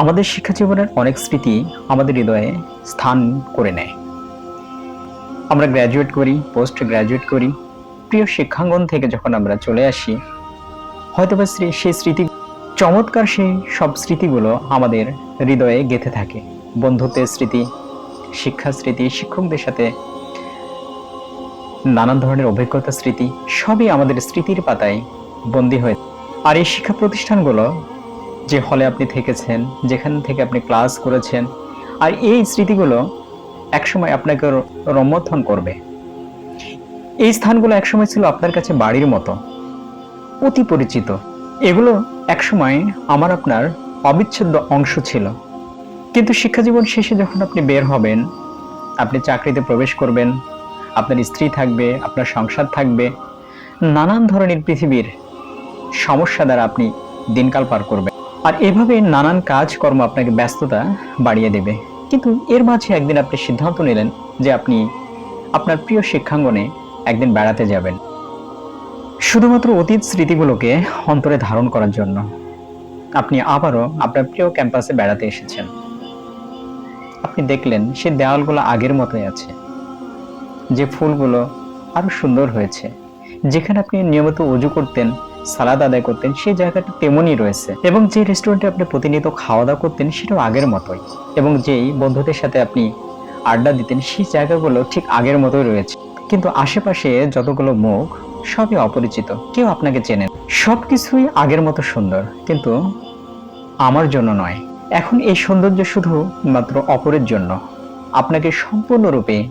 আমাদের শিক্ষা জীবনের অনেক স্মৃতি আমাদের হৃদয়ে স্থান করে নেয়। আমরা গ্র্যাজুয়েট করি পোস্ট গ্র্যাজুয়েট করি। প্রিয় শিক্ষাঙ্গন থেকে যখন আমরা চলে আসি, হয়তোবা সেই স্মৃতি, চমৎকার সেই সব স্মৃতিগুলো আমাদের হৃদয়ে গেঁথে থাকে। বন্ধুত্বের স্মৃতি শিক্ষা স্মৃতি, শিক্ষকদের সাথে নানান ধরনের অভিজ্ঞতা স্মৃতি, সবই আমাদের স্মৃতির পাতায় বন্দী হয়ে আর এই শিক্ষা প্রতিষ্ঠানগুলো যে হলে আপনি থেকেছেন, যেখান থেকে আপনি ক্লাস করেছেন, আর এই স্মৃতিগুলো একসময় আপনাকে র- রোমন্থন করবে। এই স্থানগুলো একসময় ছিল আপনার কাছে বাড়ির মতো, অতি পরিচিত। এগুলো একসময় আমার আপনার অবিচ্ছেদ্য অংশ ছিল। কিন্তু শিক্ষাজীবন শেষে যখন আপনি বের হবেন, আপনি চাকরিতে প্রবেশ করবেন, আপনার স্ত্রী থাকবে, আপনার সংসার থাকবে, নানান ধরনের পৃথিবীর সমস্যা দ্বারা আপনি দিনকাল পার করবেন। আর এভাবে নানান কাজকর্ম আপনাকে ব্যস্ততা বাড়িয়ে দেবে। কিন্তু এর মাঝে একদিন আপনি সিদ্ধান্ত নিলেন যে আপনি আপনার প্রিয় শিক্ষাঙ্গনে একদিন বেড়াতে যাবেন। শুধুমাত্র অতীত স্মৃতিগুলোকে অন্তরে ধারণ করার জন্য আপনি আবারও আপনার প্রিয় ক্যাম্পাসে বেড়াতে এসেছেন। আপনি দেখলেন সে দেওয়ালগুলো আগের মতোই আছে, যে ফুলগুলো আরও সুন্দর হয়েছে, যেখানে আপনি নিয়মিত উজু করতেন সালাদ আদায় করতেন, সেই জায়গাটা তেমনই রয়েছে। এবং যে রেস্টুরেন্টে আপনি প্রতিনিয়ত খাওয়া দাওয়া করতেন, সেটাও আগের মতোই। এবং যেই বন্ধুদের সাথে আপনি আড্ডা দিতেন, সেই জায়গাগুলো ঠিক আগের মতোই রয়েছে। কিন্তু আশেপাশে যতগুলো মুখ, সবই অপরিচিত। কেউ আপনাকে চেনেন সবকিছুই আগের মতো সুন্দর। কিন্তু আমার জন্য নয়। এখন এই সৌন্দর্য শুধু মাত্র অপরের জন্য। আপনাকে সম্পূর্ণরূপে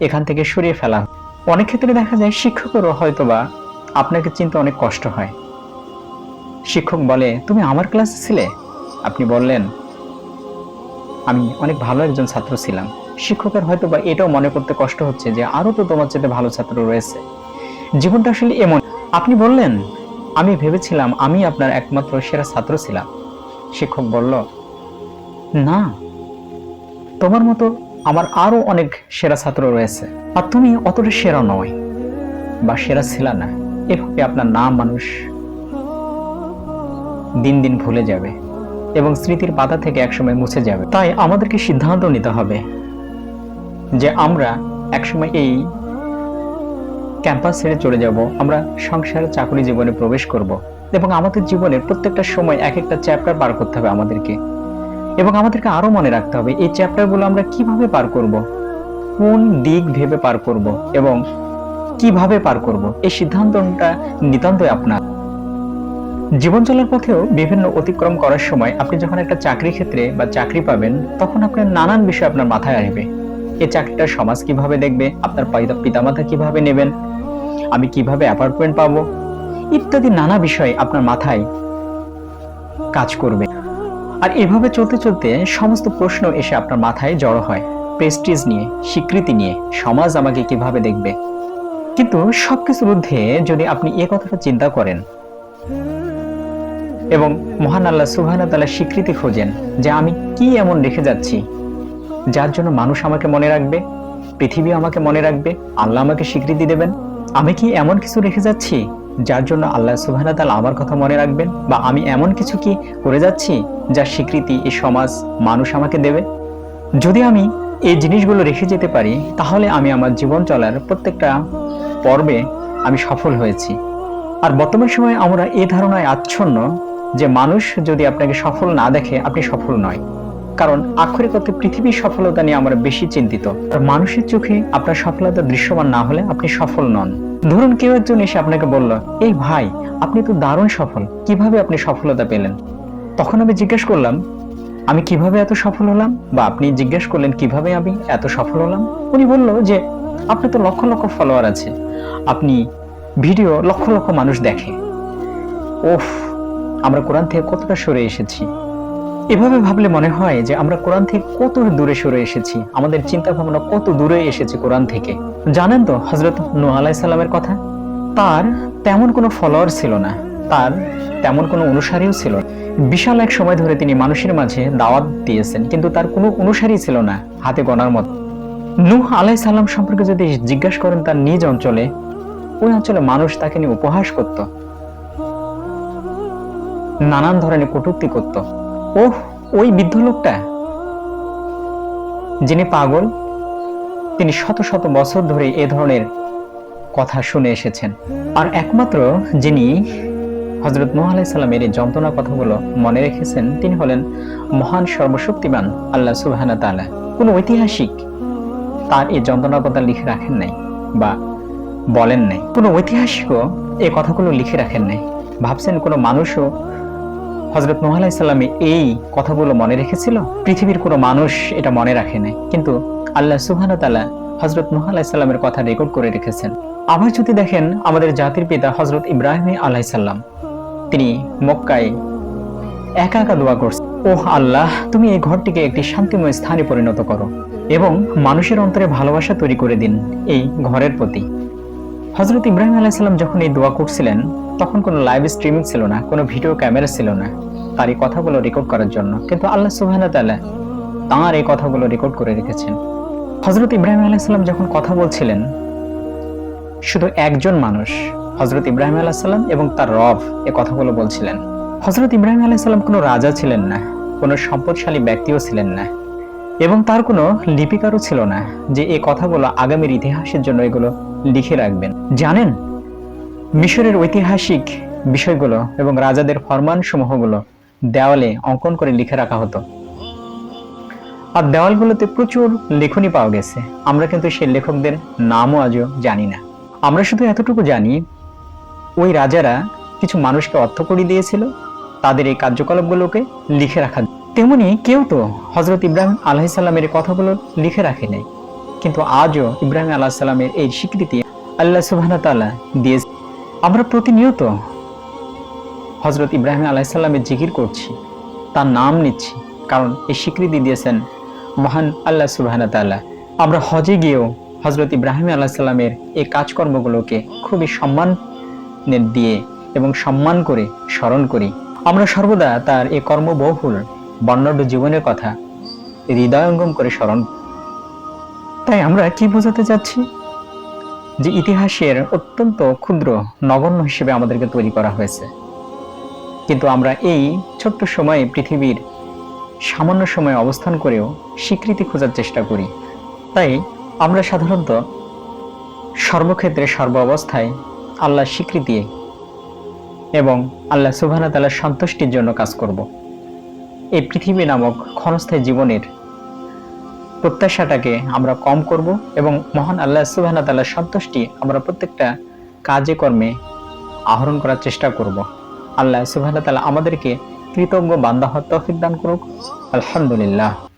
এখান থেকে সরিয়ে ফেলা। অনেক ক্ষেত্রে দেখা যায়, শিক্ষকেরও হয়তোবা আপনাকে চিনতে অনেক কষ্ট হয়। শিক্ষক বলে, তুমি আমার ক্লাসে ছিলে? আপনি বললেন, আমি অনেক ভালো একজন ছাত্র ছিলাম। শিক্ষকের হয়তো বা এটাও মনে করতে কষ্ট হচ্ছে যে আরও তো তোমার চেয়ে ভালো ছাত্র রয়েছে। জীবনটা আসলে এমন। আপনি বললেন, আমি ভেবেছিলাম আমি আপনার একমাত্র সেরা ছাত্র ছিলাম। শিক্ষক বলল, না, তোমার মতো আমার আরও অনেক সেরা ছাত্র রয়েছে, আর তুমি অতটা সেরা নয় বা সেরা ছিল না। এভাবে আপনার নাম মানুষ দিন দিন ভুলে যাবে এবং স্মৃতির পাতা থেকে একসময় মুছে যাবে। তাই আমাদেরকে সিদ্ধান্ত নিতে হবে যে আমরা একসময় এই ক্যাম্পাস ছেড়ে চলে যাব, আমরা সংসার চাকরি জীবনে প্রবেশ করব এবং আমাদের জীবনের প্রত্যেকটা সময় এক একটা চ্যাপ্টার পার করতে হবে আমাদেরকে এবং আমাদেরকে আরও মনে রাখতে হবে, এই চ্যাপ্টারগুলো আমরা কীভাবে পার করব? কোন দিক ভেবে পার করব? এবং কীভাবে পার করব? এই সিদ্ধান্তটা নিতান্তই আপনার। জীবন চলার পথেও বিভিন্ন অতিক্রম করার সময় আপনি যখন একটা চাকরি ক্ষেত্রে বা চাকরি পাবেন, তখন আপনার নানান বিষয় আপনার মাথায় আসবে। এই চাকরিটা সমাজ কীভাবে দেখবে? আপনার পিতা- পিতামাতা কীভাবে নেবেন? আমি কীভাবে অ্যাপার্টমেন্ট পাবো? ইত্যাদি নানা বিষয় আপনার মাথায় কাজ করবে। আর এভাবে চলতে চলতে সমস্ত প্রশ্ন এসে আপনার মাথায় জড়ো হয়। প্রেস্টিজ নিয়ে, স্বীকৃতি নিয়ে, সমাজ আমাকে কীভাবে দেখবে? কিন্তু সবকিছুর ঊর্ধ্বে যদি আপনি এ কথাটা চিন্তা করেন। এবং মহান আল্লাহ সুবহান তাআলা স্বীকৃতি খোঁজেন যে আমি কি এমন রেখে যাচ্ছি, যার জন্য মানুষ আমাকে মনে রাখবে, পৃথিবী আমাকে মনে রাখবে, আল্লাহ আমাকে স্বীকৃতি দেবেন। আমি কি এমন কিছু রেখে যাচ্ছি, যার জন্য আল্লাহ সুবহান তাআলা আমার কথা মনে রাখবেন? বা আমি এমন কিছু কি করে যাচ্ছি, যার স্বীকৃতি এই সমাজ, মানুষ আমাকে দেবে? যদি আমি এই জিনিসগুলো রেখে যেতে পারি, তাহলে আমি আমার জীবন চলার প্রত্যেকটা পর্বে আমি সফল হয়েছি। আর বর্তমান সময়ে আমরা এই ধারণায় আচ্ছন্ন যে মানুষ যদি আপনাকে সফল না দেখে, আপনি সফল নয়। কারণ আক্ষরিক অর্থে পৃথিবীর সফলতা নিয়ে আমরা বেশি চিন্তিত। আর মানুষের চোখে আপনার সফলতা দৃশ্যমান না হলে আপনি সফল নন। ধরুন কেউ একজন এসে আপনাকে বলল, এই ভাই, আপনি তো দারুণ সফল, কীভাবে আপনি সফলতা পেলেন? তখন আমি জিজ্ঞেস করলাম আমি কীভাবে এত সফল হলাম? বা আপনি জিজ্ঞেস করলেন, কীভাবে আমি এত সফল হলাম? উনি বলল যে, আপনার তো লক্ষ লক্ষ ফলোয়ার আছে। আপনি ভিডিও লক্ষ লক্ষ মানুষ দেখে। ওফ, আমরা কোরআন থেকে কতটা সরে এসেছি? এভাবে ভাবলে মনে হয় যে, আমরা কোরআন থেকে কত দূরে সরে এসেছি। আমাদের চিন্তা ভাবনা কত দূরে এসেছে কোরআন থেকে। জানেন তো হজরত নূহ আলাইহিস সালামের কথা? তার তেমন কোনো ফলোয়ার ছিল না। তার তেমন কোনো অনুসারীও ছিল বিশাল এক সময় ধরে তিনি মানুষের মাঝে দাওয়াত দিয়েছেন, কিন্তু তার কোনো অনুসারী ছিল না, হাতে গণার মতো। নূহ আলাই সাল্লাম সম্পর্কে যদি জিজ্ঞাসা করেন তার নিজ অঞ্চলে, ওই অঞ্চলে মানুষ তাকে নিয়ে উপহাস করত, নানান ধরনের কটূক্তি করত। ওহ, ওই বৃদ্ধ লোকটা, যিনি পাগল, তিনি শত শত বছর ধরে এ ধরনের কথা শুনে এসেছেন। আর একমাত্র যিনি হজরত নোহ আলাইসাল্লামের এই যন্ত্রণা কথাগুলো মনে রেখেছেন, তিনি হলেন মহান সর্বশক্তিমান আল্লাহ সুবাহানা তাআলা। কোনো ঐতিহাসিক তার এই যন্ত্রণার কথা লিখে রাখেন নাই বা বলেন নাই। কোনো ঐতিহাসিকও এই কথাগুলো লিখে রাখেন নাই। ভাবছেন কোনো মানুষও হজরত নোহ আলাইসাল্লামে এই কথাগুলো মনে রেখেছিল? পৃথিবীর কোনো মানুষ এটা মনে রাখে নাই। কিন্তু আল্লাহ সুবহানাহু তাআলা হজরত নোহ আলাইসাল্লামের কথা রেকর্ড করে রেখেছেন। আবার যদি দেখেন, আমাদের জাতির পিতা হজরত ইব্রাহিম আলাইসাল্লাম তিনি মক্কায় একা একা দোয়া করছেন। ওহ আল্লাহ, তুমি এই ঘরটিকে একটি শান্তিময় স্থানে পরিণত করো এবং মানুষের অন্তরে ভালোবাসা তৈরি করে দিন এই ঘরের প্রতি। হজরত ইব্রাহিম আলাইসাল্লাম যখন এই দোয়া করছিলেন, তখন কোনো লাইভ স্ট্রিমিং ছিল না, কোনো ভিডিও ক্যামেরা ছিল না তার এই কথাগুলো রেকর্ড করার জন্য। কিন্তু আল্লাহ সুবাহ তাআলা তাঁর এই কথাগুলো রেকর্ড করে রেখেছেন। হজরত ইব্রাহিম আলাইসাল্লাম যখন কথা বলছিলেন শুধু একজন মানুষ হজরত ইব্রাহিম আলাইসাল্লাম এবং তার রব এ কথাগুলো বলছিলেন। হজরত ইব্রাহিম আলাইসাল্লাম কোনো রাজা ছিলেন না, কোনো সম্পদশালী ব্যক্তিও ছিলেন না এবং তার কোনো লিপিকারও ছিল না যে এই কথাগুলো আগামীর ইতিহাসের জন্য এগুলো লিখে রাখবেন। জানেন, মিশরের ঐতিহাসিক বিষয়গুলো এবং রাজাদের ফরমান সমূহগুলো দেওয়ালে অঙ্কন করে লিখে রাখা হতো। আর দেওয়ালগুলোতে প্রচুর লেখনী পাওয়া গেছে, আমরা কিন্তু সেই লেখকদের নামও আজও জানি না। আমরা শুধু এতটুকু জানি, ওই রাজারা কিছু মানুষকে অর্থ করে দিয়েছিল, তাদের এই কার্যকলাপগুলোকে লিখে রাখা তেমনি কেউ তো হজরত ইব্রাহিম আলাহিসাল্লামের কথাগুলো লিখে রাখে নাই। কিন্তু আজও ইব্রাহিম আলাহিসাল্লামের এই স্বীকৃতি আল্লাহ সুবাহ তাআলা দিয়েছে। আমরা প্রতিনিয়ত হজরত ইব্রাহিম আলাইসাল্লামের জিকির করছি, তার নাম নিচ্ছি, কারণ এই স্বীকৃতি দিয়েছেন মহান আল্লাহ সুবাহ তাআলা। আমরা হজে গিয়েও হজরত ইব্রাহিম আলাহিসাল্লামের এই কাজকর্মগুলোকে খুবই সম্মান দিয়ে এবং সম্মান করে স্মরণ করি। আমরা সর্বদা তার এই কর্মবহুল বর্ণাঢ্য জীবনের কথা হৃদয়ঙ্গম করে স্মরণ তাই আমরা কি বোঝাতে চাচ্ছি? যে ইতিহাসের অত্যন্ত ক্ষুদ্র নগণ্য হিসেবে আমাদেরকে তৈরি করা হয়েছে। কিন্তু আমরা এই ছোট্ট সময়ে পৃথিবীর সামান্য সময়ে অবস্থান করেও স্বীকৃতি খোঁজার চেষ্টা করি। তাই আমরা সাধারণত সর্বক্ষেত্রে সর্ব অবস্থায় আল্লাহ স্বীকৃতি এবং আল্লাহ সুবহানা তাআলার সন্তুষ্টির জন্য কাজ করব। এই পৃথিবী নামক ক্ষণস্থায়ী জীবনের প্রত্যাশাটাকে আমরা কম করব এবং মহান আল্লাহ সুবহানা তাআলার সন্তুষ্টি আমরা প্রত্যেকটা কাজে কর্মে আহরণ করার চেষ্টা করব। আল্লাহ সুবহানা তাআলা আমাদেরকে কৃতজ্ঞ বান্দা হওয়ার দান করুক। আলহামদুলিল্লাহ।